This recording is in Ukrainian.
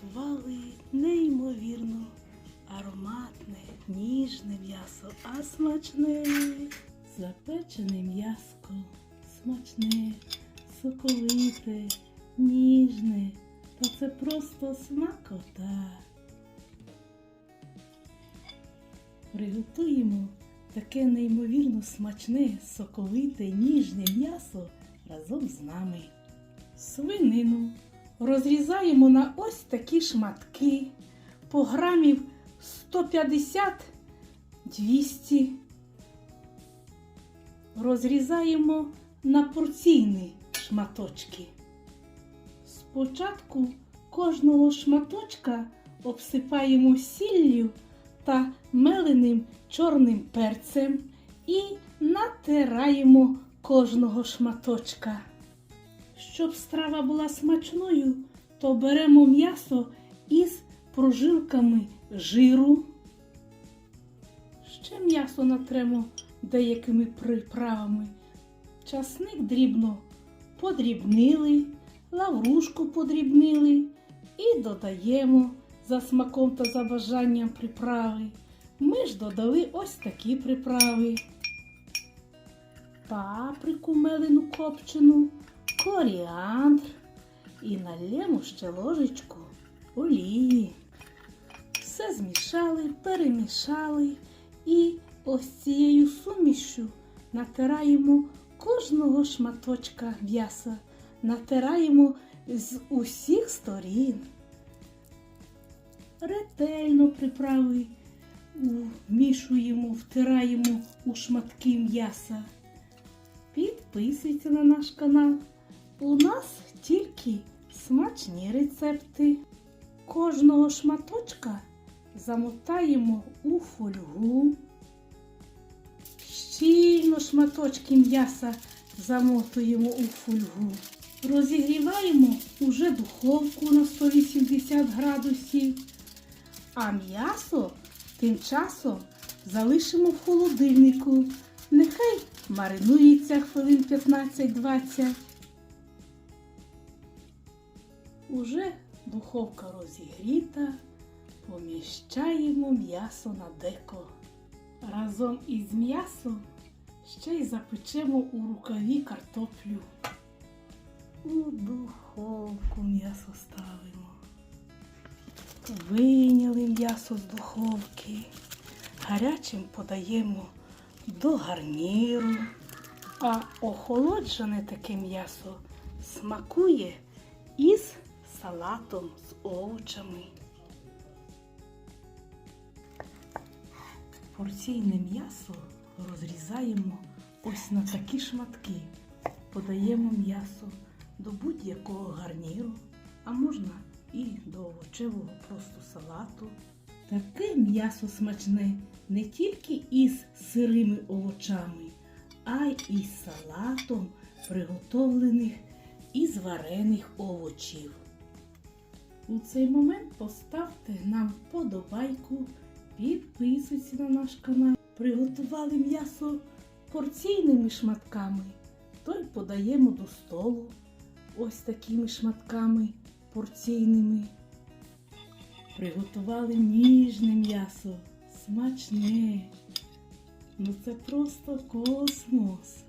приготували неймовірно ароматне, ніжне м'ясо, а смачне. Запечене м'яско, смачне, соковите, ніжне. Та це просто смакота. Приготуємо таке неймовірно смачне, соковите, ніжне м'ясо разом з нами. Свинину розрізаємо на ось такі шматки по грамів 150-200. Розрізаємо на порційні шматочки. Спочатку кожного шматочка обсипаємо сіллю та меленим чорним перцем і натираємо кожного шматочка. Щоб страва була смачною, то беремо м'ясо із прожилками жиру. Ще м'ясо натремо деякими приправами. Часник дрібно подрібнили, лаврушку подрібнили і додаємо за смаком та за бажанням приправи. Ми ж додали ось такі приправи. Паприку мелену копчену, коріандр і налємо ще ложечку олії. Все змішали, перемішали і ось цією сумішю натираємо кожного шматочка м'яса, натираємо з усіх сторін. Ретельно приправи вмішуємо, втираємо у шматки м'яса. Підписуйте на наш канал. У нас тільки смачні рецепти. Кожного шматочка замотаємо у фольгу. Щільно шматочки м'яса замотуємо у фольгу. Розігріваємо уже духовку на 180 градусів. А м'ясо тим часом залишимо в холодильнику. Нехай маринується хвилин 15-20. Уже духовка розігріта, поміщаємо м'ясо на деко. Разом із м'ясом ще й запечемо у рукаві картоплю. У духовку м'ясо ставимо. Вийняли м'ясо з духовки. Гарячим подаємо до гарніру. А охолоджене таке м'ясо смакує із салатом з овочами. Порційне м'ясо розрізаємо ось на такі шматки. Подаємо м'ясо до будь-якого гарніру, а можна і до овочевого просто салату. Таке м'ясо смачне не тільки із сирими овочами, а й із салатом, приготовлених із варених овочів. У цей момент поставте нам подобайку, підписуйтесь на наш канал. Приготували м'ясо порційними шматками, то й подаємо до столу ось такими шматками порційними. Приготували ніжне м'ясо, смачне. Ну це просто космос.